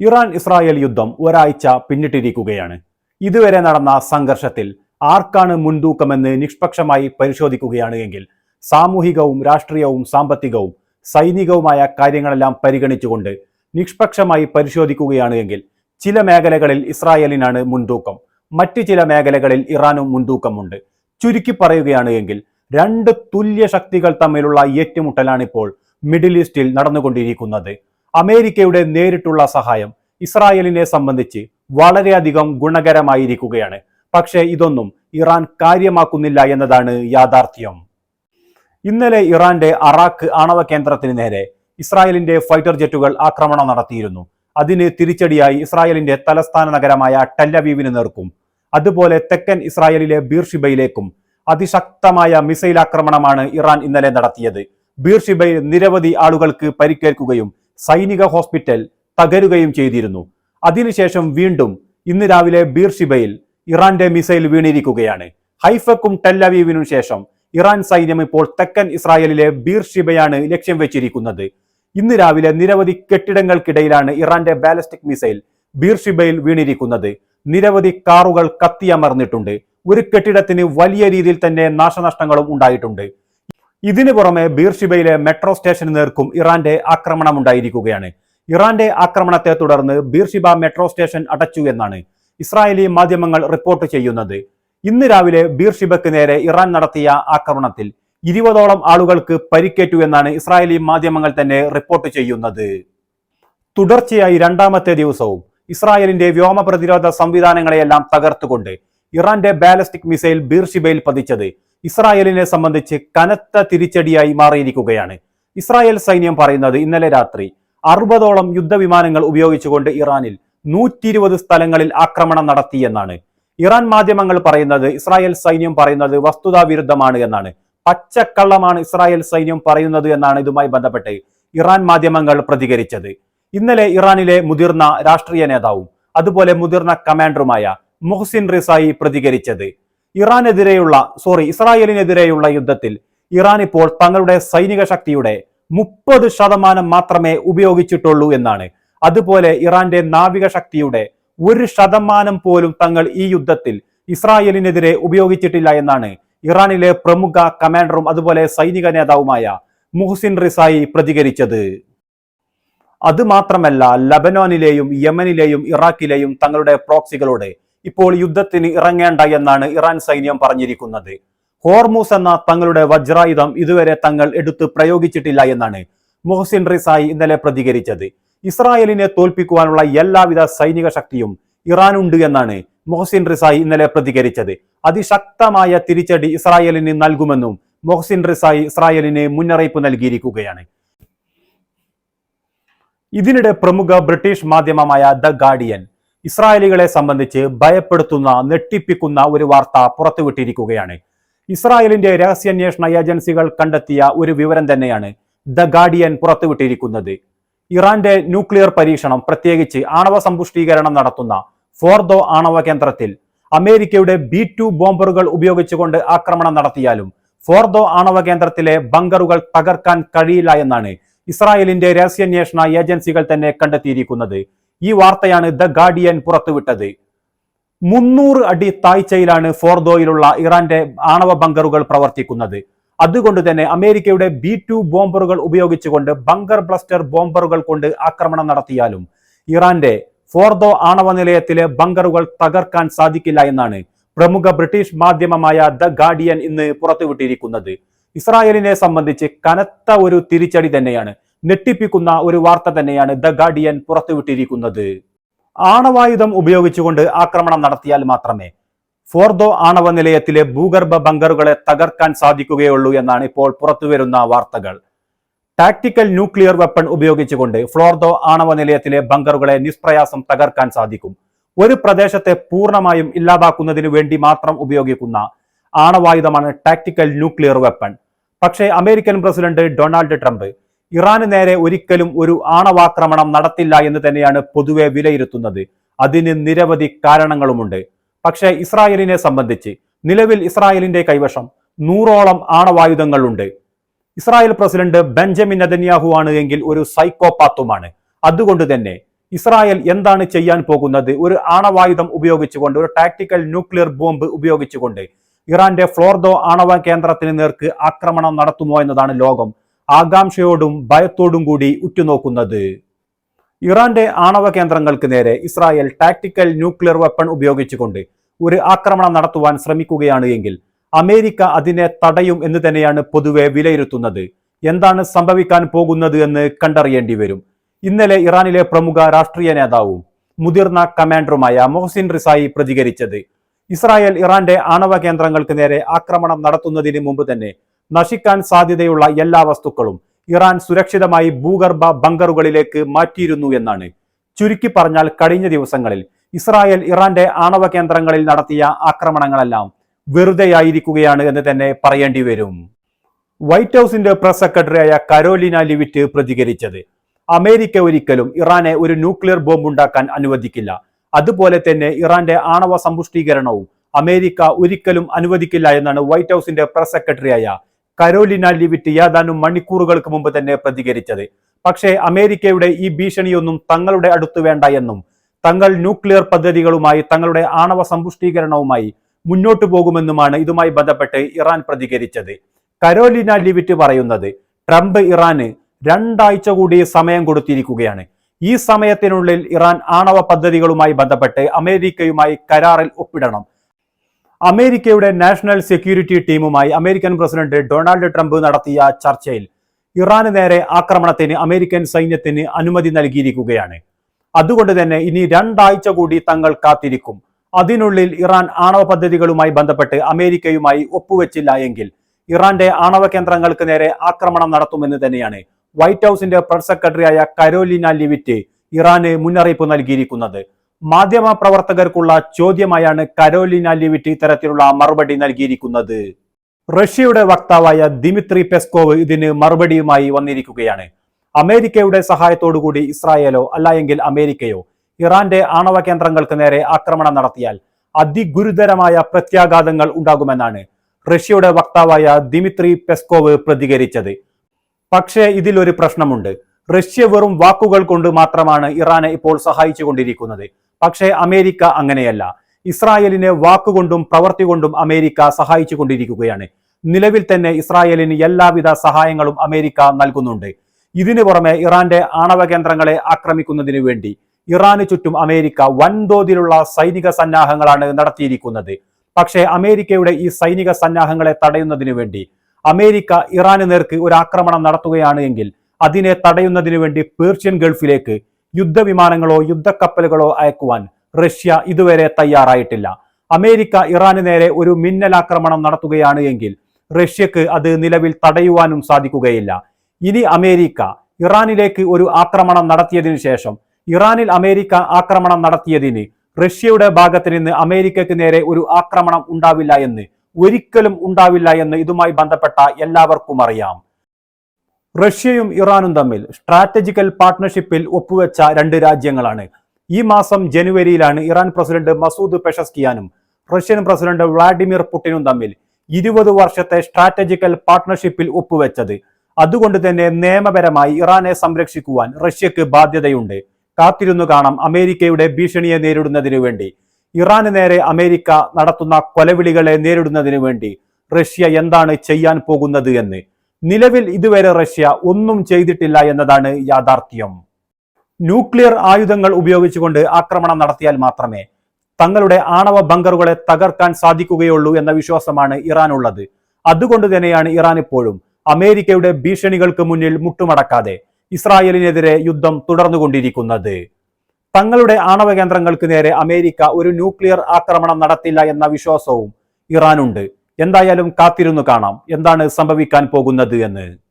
Iran Israel യുദ്ധം ഒരാഴ്ച പിന്നിട്ടിരിക്കുകയാണ്. ഇതുവരെ നടന്ന സംഘർഷത്തിൽ ആർക്കാണ് മുൻതൂക്കമെന്ന് നിഷ്പക്ഷമായി പരിശോധിക്കുകയാണ് എങ്കിൽ സാമൂഹികവും രാഷ്ട്രീയവും സാമ്പത്തികവും സൈനികവുമായ കാര്യങ്ങളെല്ലാം പരിഗണിച്ചുകൊണ്ട് നിഷ്പക്ഷമായി പരിശോധിക്കുകയാണ് എങ്കിൽ ചില മേഖലകളിൽ ഇസ്രായേലിനാണ് മുൻതൂക്കം. മറ്റു ചില മേഖലകളിൽ ഇറാനും മുൻതൂക്കമുണ്ട്. ചുരുക്കി പറയുകയാണ് എങ്കിൽ രണ്ട് തുല്യ ശക്തികൾ തമ്മിലുള്ള ഏറ്റുമുട്ടലാണ് ഇപ്പോൾ മിഡിൽ ഈസ്റ്റിൽ നടന്നുകൊണ്ടിരിക്കുന്നത്. അമേരിക്കയുടെ നേരിട്ടുള്ള സഹായം ഇസ്രായേലിനെ സംബന്ധിച്ച് വളരെയധികം ഗുണകരമായിരിക്കുകയാണ്. പക്ഷേ ഇതൊന്നും ഇറാൻ കാര്യമാക്കുന്നില്ല എന്നതാണ് യാഥാർത്ഥ്യം. ഇന്നലെ ഇറാന്റെ അറാഖ് ആണവ കേന്ദ്രത്തിന് നേരെ ഇസ്രായേലിന്റെ ഫൈറ്റർ ജെറ്റുകൾ ആക്രമണം നടത്തിയിരുന്നു. അതിന് തിരിച്ചടിയായി ഇസ്രായേലിന്റെ തലസ്ഥാന നഗരമായ ടെല്ലവീവിന് നേർക്കും. അതുപോലെ തെക്കൻ ഇസ്രായേലിലെ ബീർഷിബയിലേക്കും അതിശക്തമായ മിസൈൽ ആക്രമണമാണ് ഇറാൻ ഇന്നലെ നടത്തിയത്. ബീർഷിബയിൽ നിരവധി ആളുകൾക്ക് പരിക്കേൽക്കുകയും സൈനിക ഹോസ്പിറ്റൽ തകരുകയും ചെയ്തിരുന്നു. അതിനുശേഷം വീണ്ടും ഇന്ന് രാവിലെ ബീർഷിബയിൽ ഇറാന്റെ മിസൈൽ വീണിരിക്കുകയാണ്. ഹൈഫക്കും ടെല്ലവീവിനും ശേഷം ഇറാൻ സൈന്യം ഇപ്പോൾ തെക്കൻ ഇസ്രായേലിലെ ബീർഷിബയാണ് ലക്ഷ്യം വെച്ചിരിക്കുന്നത്. ഇന്ന് രാവിലെ നിരവധി കെട്ടിടങ്ങൾക്കിടയിലാണ് ഇറാന്റെ ബാലിസ്റ്റിക് മിസൈൽ ബീർഷിബയിൽ വീണിരിക്കുന്നത്. നിരവധി കാറുകൾ കത്തിയമർന്നിട്ടുണ്ട്. ഒരു കെട്ടിടത്തിന് വലിയ രീതിയിൽ തന്നെ നാശനഷ്ടങ്ങളും ഉണ്ടായിട്ടുണ്ട്. ഇതിനു പുറമെ ബീർഷിബയിലെ മെട്രോ സ്റ്റേഷന് നേർക്കും ഇറാന്റെ ആക്രമണം ഉണ്ടായിരിക്കുകയാണ് ഇറാന്റെ ആക്രമണത്തെ തുടർന്ന് ബീർഷിബ മെട്രോ സ്റ്റേഷൻ അടച്ചു എന്നാണ് ഇസ്രായേലി മാധ്യമങ്ങൾ റിപ്പോർട്ട് ചെയ്യുന്നത്. ഇന്ന് രാവിലെ ബീർഷിബക്ക് നേരെ ഇറാൻ നടത്തിയ ആക്രമണത്തിൽ ഇരുപതോളം ആളുകൾക്ക് പരിക്കേറ്റു എന്നാണ് ഇസ്രായേലി മാധ്യമങ്ങൾ തന്നെ റിപ്പോർട്ട് ചെയ്യുന്നത്. തുടർച്ചയായി രണ്ടാമത്തെ ദിവസവും ഇസ്രായേലിന്റെ വ്യോമ പ്രതിരോധ സംവിധാനങ്ങളെയെല്ലാം തകർത്തുകൊണ്ട് ഇറാന്റെ ബാലിസ്റ്റിക് മിസൈൽ ബീർഷിബയിൽ പതിച്ചത് ഇസ്രായേലിനെ സംബന്ധിച്ച് കനത്ത തിരിച്ചടിയായി മാറിയിരിക്കുകയാണ്. ഇസ്രായേൽ സൈന്യം പറയുന്നത് ഇന്നലെ രാത്രി അറുപതോളം യുദ്ധവിമാനങ്ങൾ ഉപയോഗിച്ചുകൊണ്ട് ഇറാനിൽ നൂറ്റി ഇരുപത് സ്ഥലങ്ങളിൽ ആക്രമണം നടത്തിയെന്നാണ്. ഇറാൻ മാധ്യമങ്ങൾ പറയുന്നത് ഇസ്രായേൽ സൈന്യം പറയുന്നത് വസ്തുതാവിരുദ്ധമാണ് എന്നാണ്. പച്ചക്കള്ളമാണ് ഇസ്രായേൽ സൈന്യം പറയുന്നത് എന്നാണ് ഇതുമായി ബന്ധപ്പെട്ട് ഇറാൻ മാധ്യമങ്ങൾ പ്രതികരിച്ചത്. ഇന്നലെ ഇറാനിലെ മുതിർന്ന രാഷ്ട്രീയ നേതാവും അതുപോലെ മുതിർന്ന കമാൻഡറുമായ മുഹ്സിൻ റിസായി പ്രതികരിച്ചത്. ഇറാനെതിരെയുള്ള സോറി ഇസ്രായേലിനെതിരെയുള്ള യുദ്ധത്തിൽ ഇറാൻ ഇപ്പോൾ തങ്ങളുടെ സൈനിക ശക്തിയുടെ മുപ്പത് ശതമാനം മാത്രമേ ഉപയോഗിച്ചിട്ടുള്ളൂ എന്നാണ്. അതുപോലെ ഇറാന്റെ നാവിക ശക്തിയുടെ ഒരു ശതമാനം പോലും തങ്ങൾ ഈ യുദ്ധത്തിൽ ഇസ്രായേലിനെതിരെ ഉപയോഗിച്ചിട്ടില്ല എന്നാണ് ഇറാനിലെ പ്രമുഖ കമാൻഡറും അതുപോലെ സൈനിക നേതാവുമായ മുഹ്സിൻ റിസായി പ്രതികരിച്ചത്. അതുമാത്രമല്ല ലബനോനിലെയും യമനിലെയും ഇറാഖിലെയും തങ്ങളുടെ പ്രോക്സികളോട് ഇപ്പോൾ യുദ്ധത്തിന് ഇറങ്ങേണ്ട എന്നാണ് ഇറാൻ സൈന്യം പറഞ്ഞിരിക്കുന്നത്. ഹോർമൂസ് എന്ന തങ്ങളുടെ വജ്രായുധം ഇതുവരെ തങ്ങൾ എടുത്ത് പ്രയോഗിച്ചിട്ടില്ല എന്നാണ് മൊഹസിൻ റിസായി ഇന്നലെ പ്രതികരിച്ചത്. ഇസ്രായേലിനെ തോൽപ്പിക്കുവാനുള്ള എല്ലാവിധ സൈനിക ശക്തിയും ഇറാനുണ്ട് എന്നാണ് മൊഹസിൻ റിസായി ഇന്നലെ പ്രതികരിച്ചത്. അതിശക്തമായ തിരിച്ചടി ഇസ്രായേലിന് നൽകുമെന്നും മൊഹസിൻ റിസായി ഇസ്രായേലിന് മുന്നറിയിപ്പ് നൽകിയിരിക്കുകയാണ്. ഇതിനിടെ പ്രമുഖ ബ്രിട്ടീഷ് മാധ്യമമായ ദ ഗാർഡിയൻ ഇസ്രായേലികളെ സംബന്ധിച്ച് ഭയപ്പെടുത്തുന്ന നെട്ടിപ്പിക്കുന്ന ഒരു വാർത്ത പുറത്തുവിട്ടിരിക്കുകയാണ്. ഇസ്രായേലിന്റെ രഹസ്യാന്വേഷണ ഏജൻസികൾ കണ്ടെത്തിയ ഒരു വിവരം തന്നെയാണ് ദ ഗാർഡിയൻ പുറത്തുവിട്ടിരിക്കുന്നത്. ഇറാന്റെ ന്യൂക്ലിയർ പരീക്ഷണം പ്രത്യേകിച്ച് ആണവ സമ്പുഷ്ടീകരണം നടത്തുന്ന ഫോർദോ ആണവ കേന്ദ്രത്തിൽ അമേരിക്കയുടെ ബി ടു ബോംബറുകൾ ഉപയോഗിച്ചുകൊണ്ട് ആക്രമണം നടത്തിയാലും ഫോർദോ ആണവ കേന്ദ്രത്തിലെ ബങ്കറുകൾ തകർക്കാൻ കഴിയില്ല എന്നാണ് ഇസ്രായേലിന്റെ രഹസ്യാന്വേഷണ ഏജൻസികൾ തന്നെ കണ്ടെത്തിയിരിക്കുന്നത്. ഈ വാർത്തയാണ് ദ ഗാർഡിയൻ പുറത്തുവിട്ടത്. മുന്നൂറ് അടി താഴ്ചയിലാണ് ഫോർദോയിലുള്ള ഇറാന്റെ ആണവ ബങ്കറുകൾ പ്രവർത്തിക്കുന്നത്. അതുകൊണ്ട് തന്നെ അമേരിക്കയുടെ ബി ടു ബോംബറുകൾ ഉപയോഗിച്ചുകൊണ്ട് ബങ്കർ ബ്ലസ്റ്റർ ബോംബറുകൾ കൊണ്ട് ആക്രമണം നടത്തിയാലും ഇറാന്റെ ഫോർദോ ആണവ നിലയത്തിലെ ബങ്കറുകൾ തകർക്കാൻ സാധിക്കില്ല എന്നാണ് പ്രമുഖ ബ്രിട്ടീഷ് മാധ്യമമായ ദ ഗാർഡിയൻ ഇന്ന് പുറത്തുവിട്ടിരിക്കുന്നത്. ഇസ്രായേലിനെ സംബന്ധിച്ച് കനത്ത ഒരു തിരിച്ചടി തന്നെയാണ്. ഞെട്ടിപ്പിക്കുന്ന ഒരു വാർത്ത തന്നെയാണ് ദ ഗാർഡിയൻ പുറത്തുവിട്ടിരിക്കുന്നത്. ആണവായുധം ഉപയോഗിച്ചുകൊണ്ട് ആക്രമണം നടത്തിയാൽ മാത്രമേ ഫോർദോ ആണവ നിലയത്തിലെ ഭൂഗർഭ ബങ്കറുകളെ തകർക്കാൻ സാധിക്കുകയുള്ളൂ എന്നാണ് ഇപ്പോൾ പുറത്തുവരുന്ന വാർത്തകൾ. ടാക്ടിക്കൽ ന്യൂക്ലിയർ വെപ്പൺ ഉപയോഗിച്ചുകൊണ്ട് ഫ്ലോർദോ ആണവ നിലയത്തിലെ ബങ്കറുകളെ നിഷ്പ്രയാസം തകർക്കാൻ സാധിക്കും. ഒരു പ്രദേശത്തെ പൂർണമായും ഇല്ലാതാക്കുന്നതിന് വേണ്ടി മാത്രം ഉപയോഗിക്കുന്ന ആണവായുധമാണ് ടാക്ടിക്കൽ ന്യൂക്ലിയർ വെപ്പൺ. പക്ഷേ അമേരിക്കൻ പ്രസിഡന്റ് ഡൊണാൾഡ് ട്രംപ് ഇറാന് നേരെ ഒരിക്കലും ഒരു ആണവാക്രമണം നടത്തില്ല എന്ന് തന്നെയാണ് പൊതുവെ വിലയിരുത്തുന്നത്. അതിന് നിരവധി കാരണങ്ങളുമുണ്ട്. പക്ഷേ ഇസ്രായേലിനെ സംബന്ധിച്ച് നിലവിൽ ഇസ്രായേലിന്റെ കൈവശം നൂറോളം ആണവായുധങ്ങളുണ്ട്. ഇസ്രായേൽ പ്രസിഡന്റ് ബെഞ്ചമിൻ നദന്യാഹു ആണ് എങ്കിൽ ഒരു സൈക്കോപാത്തുമാണ്. അതുകൊണ്ട് തന്നെ ഇസ്രായേൽ എന്താണ് ചെയ്യാൻ പോകുന്നത്? ഒരു ആണവായുധം ഉപയോഗിച്ചുകൊണ്ട് ഒരു ടാക്ടിക്കൽ ന്യൂക്ലിയർ ബോംബ് ഉപയോഗിച്ചുകൊണ്ട് ഇറാന്റെ ഫ്ലോർദോ ആണവ കേന്ദ്രത്തിന് നേർക്ക് ആക്രമണം നടത്തുമോ എന്നതാണ് ലോകം ആകാംക്ഷയോടും ഭയത്തോടും കൂടി ഉറ്റുനോക്കുന്നത്. ഇറാന്റെ ആണവ കേന്ദ്രങ്ങൾക്ക് നേരെ ഇസ്രായേൽ ടാക്ടിക്കൽ ന്യൂക്ലിയർ വെപ്പൺ ഉപയോഗിച്ചുകൊണ്ട് ഒരു ആക്രമണം നടത്തുവാൻ ശ്രമിക്കുകയാണ് എങ്കിൽ അമേരിക്ക അതിനെ തടയും എന്ന് തന്നെയാണ് പൊതുവെ വിലയിരുത്തുന്നത്. എന്താണ് സംഭവിക്കാൻ പോകുന്നത് എന്ന് കണ്ടറിയേണ്ടി വരും. ഇന്നലെ ഇറാനിലെ പ്രമുഖ രാഷ്ട്രീയ നേതാവും മുതിർന്ന കമാൻഡറുമായ മൊഹസിൻ റിസായി പ്രതികരിച്ചത്. ഇസ്രായേൽ ഇറാന്റെ ആണവ കേന്ദ്രങ്ങൾക്ക് നേരെ ആക്രമണം നടത്തുന്നതിന് മുമ്പ് തന്നെ നശിക്കാൻ സാധ്യതയുള്ള എല്ലാ വസ്തുക്കളും ഇറാൻ സുരക്ഷിതമായി ഭൂഗർഭ ബങ്കറുകളിലേക്ക് മാറ്റിയിരുന്നു എന്നാണ്. ചുരുക്കി പറഞ്ഞാൽ കഴിഞ്ഞ ദിവസങ്ങളിൽ ഇസ്രായേൽ ഇറാന്റെ ആണവ കേന്ദ്രങ്ങളിൽ നടത്തിയ ആക്രമണങ്ങളെല്ലാം വെറുതെയായിരിക്കുകയാണ് എന്ന് തന്നെ പറയേണ്ടി വരും. വൈറ്റ് ഹൗസിന്റെ പ്രസ് സെക്രട്ടറിയായ കരോലിന ലിവിറ്റ് പ്രതികരിച്ചത് അമേരിക്ക ഒരിക്കലും ഇറാനെ ഒരു ന്യൂക്ലിയർ ബോംബ് ഉണ്ടാക്കാൻ അനുവദിക്കില്ല. അതുപോലെ തന്നെ ഇറാന്റെ ആണവ സമ്പുഷ്ടീകരണവും അമേരിക്ക ഒരിക്കലും അനുവദിക്കില്ല എന്നാണ് വൈറ്റ് ഹൗസിന്റെ പ്രസ് സെക്രട്ടറിയായ കരോലിന ലിവിറ്റ് ഏതാനും മണിക്കൂറുകൾക്ക് മുമ്പ് തന്നെ പ്രതികരിച്ചത്. പക്ഷേ അമേരിക്കയുടെ ഈ ഭീഷണിയൊന്നും തങ്ങളുടെ അടുത്ത് വേണ്ട എന്നും തങ്ങൾ ന്യൂക്ലിയർ പദ്ധതികളുമായി തങ്ങളുടെ ആണവ സമ്പുഷ്ടീകരണവുമായി മുന്നോട്ടു പോകുമെന്നുമാണ് ഇതുമായി ബന്ധപ്പെട്ട് ഇറാൻ പ്രതികരിച്ചത്. കരോലിന ലിവിറ്റ് പറയുന്നത് ട്രംപ് ഇറാന് രണ്ടാഴ്ച കൂടി സമയം കൊടുത്തിരിക്കുകയാണ്. ഈ സമയത്തിനുള്ളിൽ ഇറാൻ ആണവ പദ്ധതികളുമായി ബന്ധപ്പെട്ട് അമേരിക്കയുമായി കരാറിൽ ഒപ്പിടണം. അമേരിക്കയുടെ നാഷണൽ സെക്യൂരിറ്റി ടീമുമായി അമേരിക്കൻ പ്രസിഡന്റ് ഡൊണാൾഡ് ട്രംപ് നടത്തിയ ചർച്ചയിൽ ഇറാന് നേരെ ആക്രമണത്തിന് അമേരിക്കൻ സൈന്യത്തിന് അനുമതി നൽകിയിരിക്കുകയാണ്. അതുകൊണ്ട് തന്നെ ഇനി രണ്ടാഴ്ച കൂടി തങ്ങൾ കാത്തിരിക്കും. അതിനുള്ളിൽ ഇറാൻ ആണവ പദ്ധതികളുമായി ബന്ധപ്പെട്ട് അമേരിക്കയുമായി ഒപ്പുവെച്ചില്ല എങ്കിൽ ഇറാന്റെ ആണവ കേന്ദ്രങ്ങൾക്ക് നേരെ ആക്രമണം നടത്തുമെന്ന് തന്നെയാണ് വൈറ്റ് ഹൗസിന്റെ പ്രസ് സെക്രട്ടറിയായ കരോലിന ലിവിറ്റ് ഇറാന് മുന്നറിയിപ്പ് നൽകിയിരിക്കുന്നത്. മാധ്യമ പ്രവർത്തകർക്കുള്ള ചോദ്യമായാണ് കരോലിന ലിവിറ്റ് ഇത്തരത്തിലുള്ള മറുപടി നൽകിയിരിക്കുന്നത്. റഷ്യയുടെ വക്താവായ ദിമിത്രി പെസ്കോവ് ഇതിന് മറുപടിയുമായി വന്നിരിക്കുകയാണ്. അമേരിക്കയുടെ സഹായത്തോടുകൂടി ഇസ്രായേലോ അല്ലായെങ്കിൽ അമേരിക്കയോ ഇറാന്റെ ആണവ കേന്ദ്രങ്ങൾക്ക് നേരെ ആക്രമണം നടത്തിയാൽ അതിഗുരുതരമായ പ്രത്യാഘാതങ്ങൾ ഉണ്ടാകുമെന്നാണ് റഷ്യയുടെ വക്താവായ ദിമിത്രി പെസ്കോവ് പ്രതികരിച്ചത്. പക്ഷേ ഇതിലൊരു പ്രശ്നമുണ്ട്. റഷ്യ വെറും വാക്കുകൾ കൊണ്ട് മാത്രമാണ് ഇറാനെ ഇപ്പോൾ സഹായിച്ചുകൊണ്ടിരിക്കുന്നത്. പക്ഷേ അമേരിക്ക അങ്ങനെയല്ല. ഇസ്രായേലിനെ വാക്കുകൊണ്ടും പ്രവർത്തി കൊണ്ടും അമേരിക്ക സഹായിച്ചുകൊണ്ടിരിക്കുകയാണ്. നിലവിൽ തന്നെ ഇസ്രായേലിന് എല്ലാവിധ സഹായങ്ങളും അമേരിക്ക നൽകുന്നുണ്ട്. ഇതിനു പുറമെ ഇറാന്റെ ആണവ കേന്ദ്രങ്ങളെ ആക്രമിക്കുന്നതിനു വേണ്ടി ഇറാന് ചുറ്റും അമേരിക്ക വൻതോതിലുള്ള സൈനിക സന്നാഹങ്ങളാണ് നടത്തിയിരിക്കുന്നത്. പക്ഷേ അമേരിക്കയുടെ ഈ സൈനിക സന്നാഹങ്ങളെ തടയുന്നതിനു വേണ്ടി അമേരിക്ക ഇറാന് നേർക്ക് ഒരു ആക്രമണം നടത്തുകയാണ് എങ്കിൽ അതിനെ തടയുന്നതിനു വേണ്ടി പേർഷ്യൻ ഗൾഫിലേക്ക് യുദ്ധവിമാനങ്ങളോ യുദ്ധക്കപ്പലുകളോ അയക്കുവാൻ റഷ്യ ഇതുവരെ തയ്യാറായിട്ടില്ല. അമേരിക്ക ഇറാന് നേരെ ഒരു മിന്നലാക്രമണം നടത്തുകയാണ് എങ്കിൽ റഷ്യക്ക് അത് നിലവിൽ തടയുവാനും സാധിക്കുകയില്ല. ഇനി അമേരിക്ക ഇറാനിലേക്ക് ഒരു ആക്രമണം നടത്തിയതിനു ശേഷം ഇറാനിൽ അമേരിക്ക ആക്രമണം നടത്തിയതിന് റഷ്യയുടെ ഭാഗത്ത് നിന്ന് അമേരിക്കയ്ക്ക് നേരെ ഒരു ആക്രമണം ഉണ്ടാവില്ല എന്ന് ഒരിക്കലും ഉണ്ടാവില്ല എന്ന് ഇതുമായി ബന്ധപ്പെട്ട എല്ലാവർക്കും അറിയാം. റഷ്യയും ഇറാനും തമ്മിൽ സ്ട്രാറ്റജിക്കൽ പാർട്ട്ണർഷിപ്പിൽ ഒപ്പുവെച്ച രണ്ട് രാജ്യങ്ങളാണ്. ഈ മാസം ജനുവരിയിലാണ് ഇറാൻ പ്രസിഡന്റ് മസൂദ് പെഷസ്കിയാനും റഷ്യൻ പ്രസിഡന്റ് വ്ളാഡിമിർ പുടിനും തമ്മിൽ ഇരുപത് വർഷത്തെ സ്ട്രാറ്റജിക്കൽ പാർട്ട്ണർഷിപ്പിൽ ഒപ്പുവെച്ചത്. അതുകൊണ്ട് തന്നെ നിയമപരമായി ഇറാനെ സംരക്ഷിക്കുവാൻ റഷ്യക്ക് ബാധ്യതയുണ്ട്. കാത്തിരുന്നു കാണാം അമേരിക്കയുടെ ഭീഷണിയെ നേരിടുന്നതിനു വേണ്ടി. ഇറാന് നേരെ അമേരിക്ക നടത്തുന്ന കൊലവിളികളെ നേരിടുന്നതിനു വേണ്ടി റഷ്യ എന്താണ് ചെയ്യാൻ പോകുന്നത് എന്ന്. നിലവിൽ ഇതുവരെ റഷ്യ ഒന്നും ചെയ്തിട്ടില്ല എന്നതാണ് യാഥാർത്ഥ്യം. ന്യൂക്ലിയർ ആയുധങ്ങൾ ഉപയോഗിച്ചുകൊണ്ട് ആക്രമണം നടത്തിയാൽ മാത്രമേ തങ്ങളുടെ ആണവ ബങ്കറുകളെ തകർക്കാൻ സാധിക്കുകയുള്ളൂ എന്ന വിശ്വാസമാണ് ഇറാനുള്ളത്. അതുകൊണ്ട് തന്നെയാണ് ഇറാൻ ഇപ്പോഴും അമേരിക്കയുടെ ഭീഷണികൾക്ക് മുന്നിൽ മുട്ടുമടക്കാതെ ഇസ്രായേലിനെതിരെ യുദ്ധം തുടർന്നുകൊണ്ടിരിക്കുന്നത്. തങ്ങളുടെ ആണവ കേന്ദ്രങ്ങൾക്ക് നേരെ അമേരിക്ക ഒരു ന്യൂക്ലിയർ ആക്രമണം നടത്തില്ല എന്ന വിശ്വാസവും ഇറാനുണ്ട്. എന്തായാലും കാത്തിരുന്നു കാണാം. എന്താണ് സംഭവിക്കാൻ പോകുന്നത് എന്ന്?